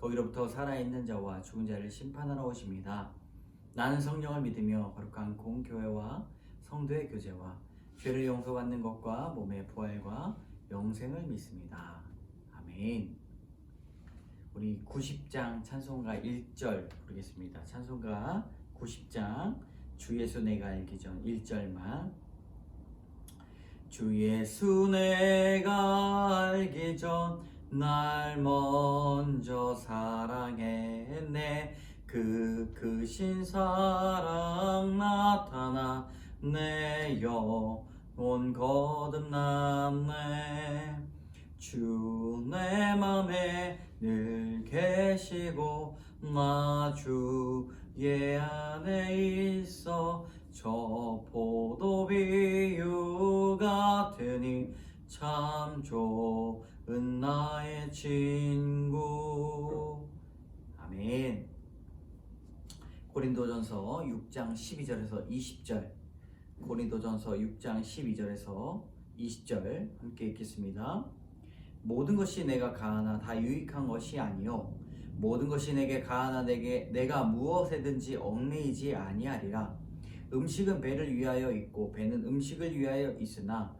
거기로부터 살아있는 자와 죽은 자를 심판하러 오십니다. 나는 성령을 믿으며 거룩한 공교회와 성도의 교제와 죄를 용서받는 것과 몸의 부활과 영생을 믿습니다. 아멘. 우리 90장 찬송가 1절 부르겠습니다. 찬송가 90장 주 예수 내가 알기 전 1절만 주 예수 내가 알기 전 날 먼저 사랑했네. 그 크신 사랑 나타나 내 영혼 거듭났네. 주 내 맘에 늘 계시고 나 주의 안에 있어 저 포도 비유 같으니 참 좋은 나의 친구. 아멘. 고린도전서 6장 12절에서 20절. 고린도전서 6장 12절에서 20절 함께 읽겠습니다. 모든 것이 내가 가하나 다 유익한 것이 아니요. 모든 것이 내게 가하나 내게 내가 무엇에든지 얽매이지 아니하리라. 음식은 배를 위하여 있고 배는 음식을 위하여 있으나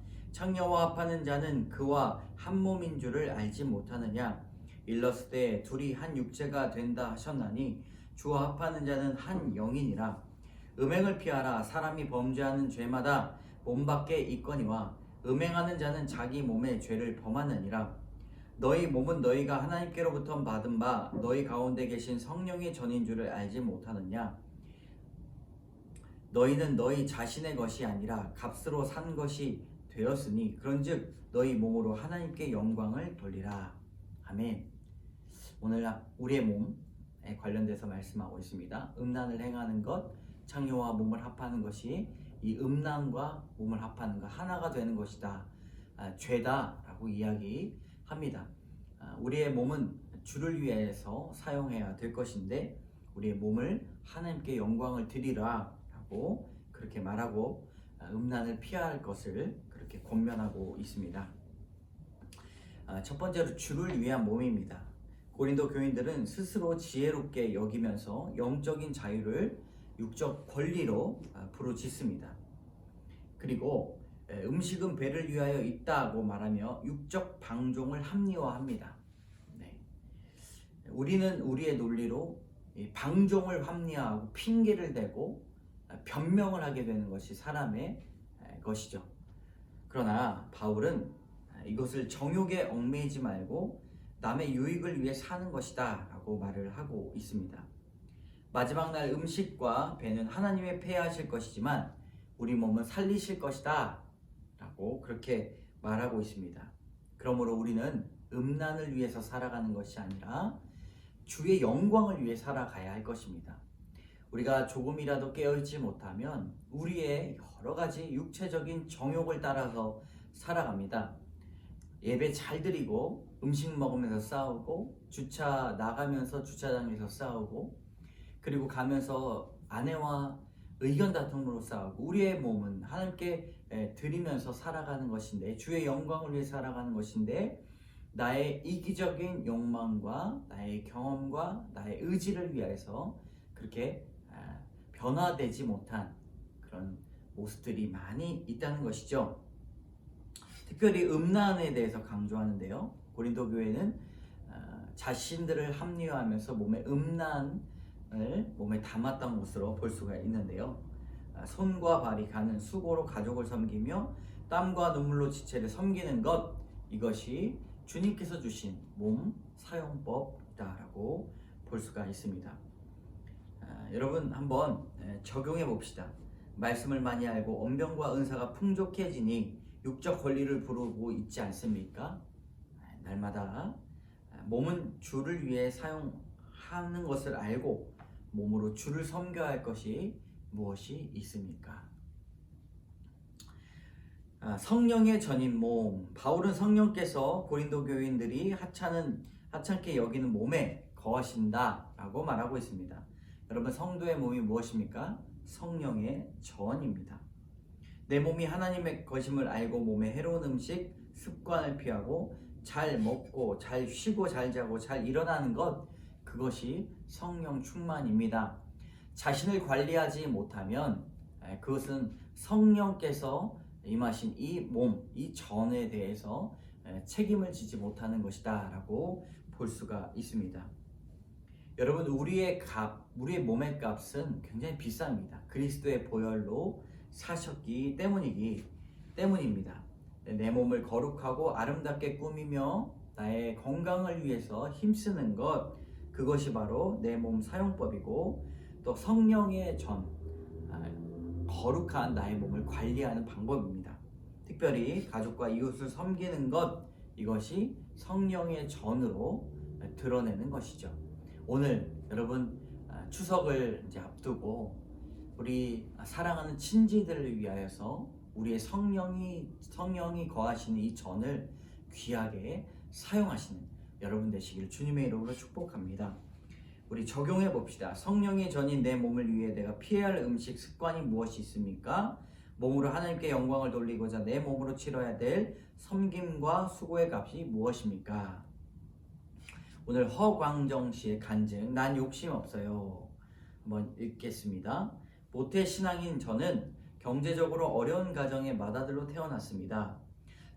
창녀와 합하는 자는 그와 한 몸인 줄을 알지 못하느냐? 일렀을 때 둘이 한 육체가 된다 하셨나니 주와 합하는 자는 한 영이니라. 음행을 피하라. 사람이 범죄하는 죄마다 몸 밖에 있거니와 음행하는 자는 자기 몸의 죄를 범하느니라. 너희 몸은 너희가 하나님께로부터 받은 바 너희 가운데 계신 성령의 전인 줄을 알지 못하느냐? 너희는 너희 자신의 것이 아니라 값으로 산 것이 되었으니 그런즉 너희 몸으로 하나님께 영광을 돌리라. 아멘. 오늘 우리의 몸에 관련돼서 말씀하고 있습니다. 음란을 행하는 것 창녀와 몸을 합하는 것이 이 음란과 몸을 합하는 것 하나가 되는 것이다. 아, 죄다라고 이야기합니다. 아, 우리의 몸은 주를 위해서 사용해야 될 것인데 우리의 몸을 하나님께 영광을 드리라 라고 그렇게 말하고 아, 음란을 피할 것을 그렇게 권면하고 있습니다. 아, 첫 번째로 주를 위한 몸입니다. 고린도 교인들은 스스로 지혜롭게 여기면서 영적인 자유를 육적 권리로 아, 부르짖습니다. 그리고 에, 음식은 배를 위하여 있다고 말하며 육적 방종을 합리화합니다. 네. 우리는 우리의 논리로 이 방종을 합리화하고 핑계를 대고 아, 변명을 하게 되는 것이 사람의 에, 것이죠. 그러나 바울은 아, 이것을 정욕에 얽매이지 말고 남의 유익을 위해 사는 것이다 라고 말을 하고 있습니다. 마지막 날 음식과 배는 하나님의 폐하실 것이지만 우리 몸은 살리실 것이다 라고 그렇게 말하고 있습니다. 그러므로 우리는 음란을 위해서 살아가는 것이 아니라 주의 영광을 위해 살아가야 할 것입니다. 우리가 조금이라도 깨어있지 못하면 우리의 여러 가지 육체적인 정욕을 따라서 살아갑니다. 예배 잘 드리고 음식 먹으면서 싸우고 주차 나가면서 주차장에서 싸우고 그리고 가면서 아내와 의견 다툼으로 싸우고 우리의 몸은 하나님께 에, 드리면서 살아가는 것인데 주의 영광을 위해 살아가는 것인데 나의 이기적인 욕망과 나의 경험과 나의 의지를 위해서 그렇게 아, 변화되지 못한 그런 모습들이 많이 있다는 것이죠. 특별히 음란에 대해서 강조하는데요. 고린도 교회는 아, 자신들을 합리화하면서 몸에 음란을 몸에 담았던 것으로 볼 수가 있는데요. 아, 아, 손과 발이 가는 수고로 가족을 섬기며 땀과 눈물로 지체를 섬기는 것 이것이 주님께서 주신 몸 사용법이다라고 볼 수가 있습니다. 아, 여러분 한번 에, 적용해 봅시다. 말씀을 많이 알고 언병과 은사가 풍족해지니 육적 권리를 부르고 있지 않습니까? 아, 날마다 아, 몸은 주를 위해 사용하는 것을 알고 몸으로 주를 섬겨야 할 것이 무엇이 있습니까? 아, 성령의 전인 몸. 바울은 성령께서 고린도 교인들이 하찮은 하찮게 여기는 몸에 거하신다라고 말하고 있습니다. 여러분 성도의 몸이 무엇입니까? 성령의 전입니다. 내 몸이 하나님의 것임을 알고 몸에 해로운 음식 습관을 피하고 잘 먹고 잘 쉬고 잘 자고 잘 일어나는 것 그것이 성령 충만입니다. 자신을 관리하지 못하면 에, 그것은 성령께서 임하신 이 몸, 이 전에 대해서 에, 책임을 지지 못하는 것이다 라고 볼 수가 있습니다. 여러분 우리의 값, 우리의 몸의 값은 굉장히 비쌉니다. 그리스도의 보혈로 사셨기 때문이기 때문입니다. 내 몸을 거룩하고 아름답게 꾸미며 나의 건강을 위해서 힘쓰는 것 그것이 바로 내 몸 사용법이고 또 성령의 전 아, 거룩한 나의 몸을 관리하는 방법입니다. 특별히 가족과 이웃을 섬기는 것 이것이 성령의 전으로 드러내는 것이죠. 오늘 여러분 아, 추석을 이제 앞두고 우리 사랑하는 친지들을 위하여서 우리의 성령이 성령이 거하시는 이 전을 귀하게 사용하시는 여러분 되시길 주님의 이름으로 축복합니다. 우리 적용해 봅시다. 성령의 전인 내 몸을 위해 내가 피해야 할 음식 습관이 무엇이 있습니까? 몸으로 하나님께 영광을 돌리고자 내 몸으로 치러야 될 섬김과 수고의 값이 무엇입니까? 오늘 허광정 씨의 간증 난 욕심 없어요. 한번 읽겠습니다. 모태 신앙인 저는 경제적으로 어려운 가정의 맏아들로 태어났습니다.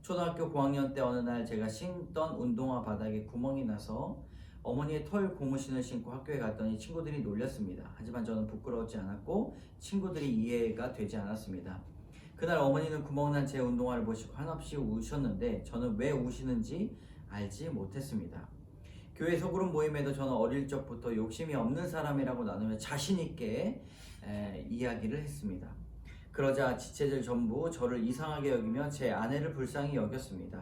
초등학교 고학년 때 어느 날 제가 신던 운동화 바닥에 구멍이 나서 어머니의 털 고무신을 신고 학교에 갔더니 친구들이 놀렸습니다. 하지만 저는 부끄러웠지 않았고 친구들이 이해가 되지 않았습니다. 그날 어머니는 구멍난 제 운동화를 보시고 한없이 우셨는데 저는 왜 우시는지 알지 못했습니다. 교회 소그룹 모임에도 저는 어릴 적부터 욕심이 없는 사람이라고 나누며 자신 있게 에, 이야기를 했습니다. 그러자 지체들 전부 저를 이상하게 여기며 제 아내를 불쌍히 여겼습니다.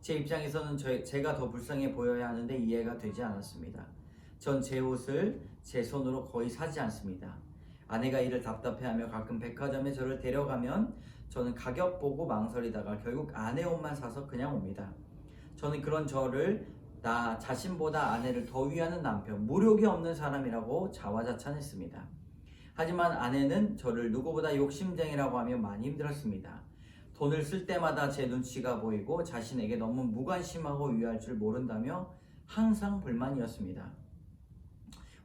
제 입장에서는 저, 제가 더 불쌍해 보여야 하는데 이해가 되지 않았습니다. 전 제 옷을 제 손으로 거의 사지 않습니다. 아내가 이를 답답해하며 가끔 백화점에 저를 데려가면 저는 가격 보고 망설이다가 결국 아내 옷만 사서 그냥 옵니다. 저는 그런 저를 나 자신보다 아내를 더 위하는 남편, 무력이 없는 사람이라고 자화자찬했습니다. 하지만 아내는 저를 누구보다 욕심쟁이라고 하며 많이 힘들었습니다. 돈을 쓸 때마다 제 눈치가 보이고 자신에게 너무 무관심하고 유할 줄 모른다며 항상 불만이었습니다.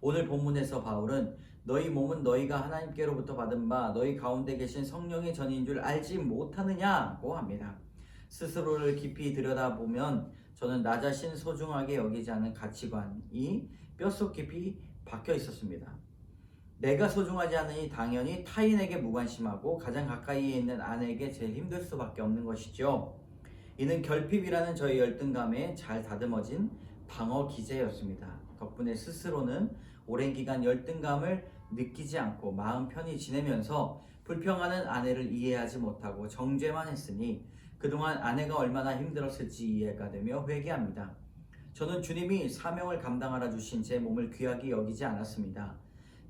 오늘 본문에서 바울은 너희 몸은 너희가 하나님께로부터 받은 바 너희 가운데 계신 성령의 전인 줄 알지 못하느냐고 합니다. 스스로를 깊이 들여다보면 저는 나 자신 소중하게 여기지 않는 가치관이 뼛속 깊이 박혀 있었습니다. 내가 소중하지 않으니 당연히 타인에게 무관심하고 가장 가까이에 있는 아내에게 제일 힘들 수밖에 없는 것이죠. 이는 결핍이라는 저의 열등감에 잘 다듬어진 방어 기제였습니다. 덕분에 스스로는 오랜 기간 열등감을 느끼지 않고 마음 편히 지내면서 불평하는 아내를 이해하지 못하고 정죄만 했으니 그동안 아내가 얼마나 힘들었을지 이해가 되며 회개합니다. 저는 주님이 사명을 감당하라 주신 제 몸을 귀하게 여기지 않았습니다.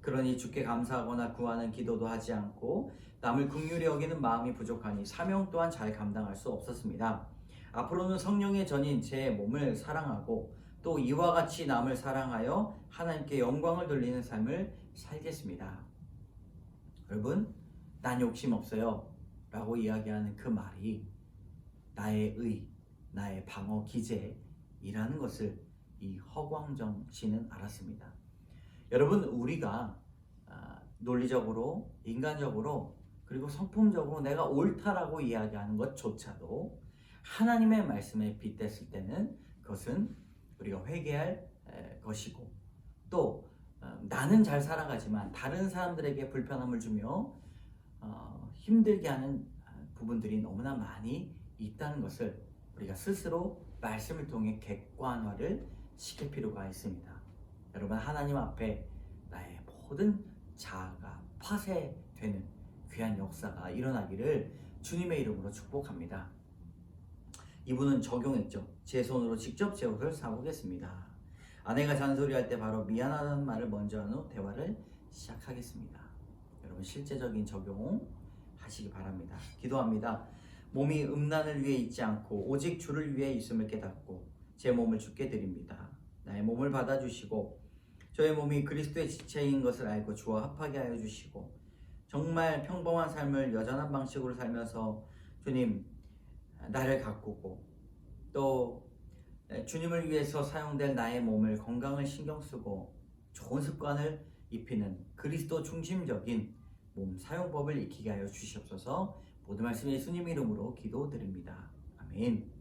그러니 주께 감사하거나 구하는 기도도 하지 않고 남을 긍휼히 여기는 마음이 부족하니 사명 또한 잘 감당할 수 없었습니다. 앞으로는 성령의 전인 제 몸을 사랑하고 또 이와 같이 남을 사랑하여 하나님께 영광을 돌리는 삶을 살겠습니다. 여러분, 난 욕심 없어요. 라고 이야기하는 그 말이 나의 의, 나의 방어 기제이라는 것을 이 허광정 씨는 알았습니다. 여러분, 우리가 아, 논리적으로, 인간적으로, 그리고 성품적으로 내가 옳다라고 이야기하는 것조차도 하나님의 말씀에 빗댔을 때는 그것은 우리가 회개할 에, 것이고 또 어, 나는 잘 살아가지만 다른 사람들에게 불편함을 주며 어, 힘들게 하는 부분들이 너무나 많이 있다는 것을 우리가 스스로 말씀을 통해 객관화를 시킬 필요가 있습니다. 여러분 하나님 앞에 나의 모든 자아가 파쇄되는 귀한 역사가 일어나기를 주님의 이름으로 축복합니다. 이분은 적용했죠. 제 손으로 직접 제 옷을 사보겠습니다. 아내가 잔소리할 때 바로 미안하다는 말을 먼저 한 후 대화를 시작하겠습니다. 여러분 실제적인 적용 하시기 바랍니다. 기도합니다. 몸이 음란을 위해 있지 않고 오직 주를 위해 있음을 깨닫고 제 몸을 주께 드립니다. 나의 몸을 받아주시고 저의 몸이 그리스도의 지체인 것을 알고 주와 합하게 하여 주시고 정말 평범한 삶을 여전한 방식으로 살면서 주님 나를 가꾸고 또 주님을 위해서 사용될 나의 몸을 건강을 신경 쓰고 좋은 습관을 입히는 그리스도 중심적인 몸 사용법을 익히게 하여 주시옵소서 모든 말씀 예수님 이름으로 기도드립니다. 아멘.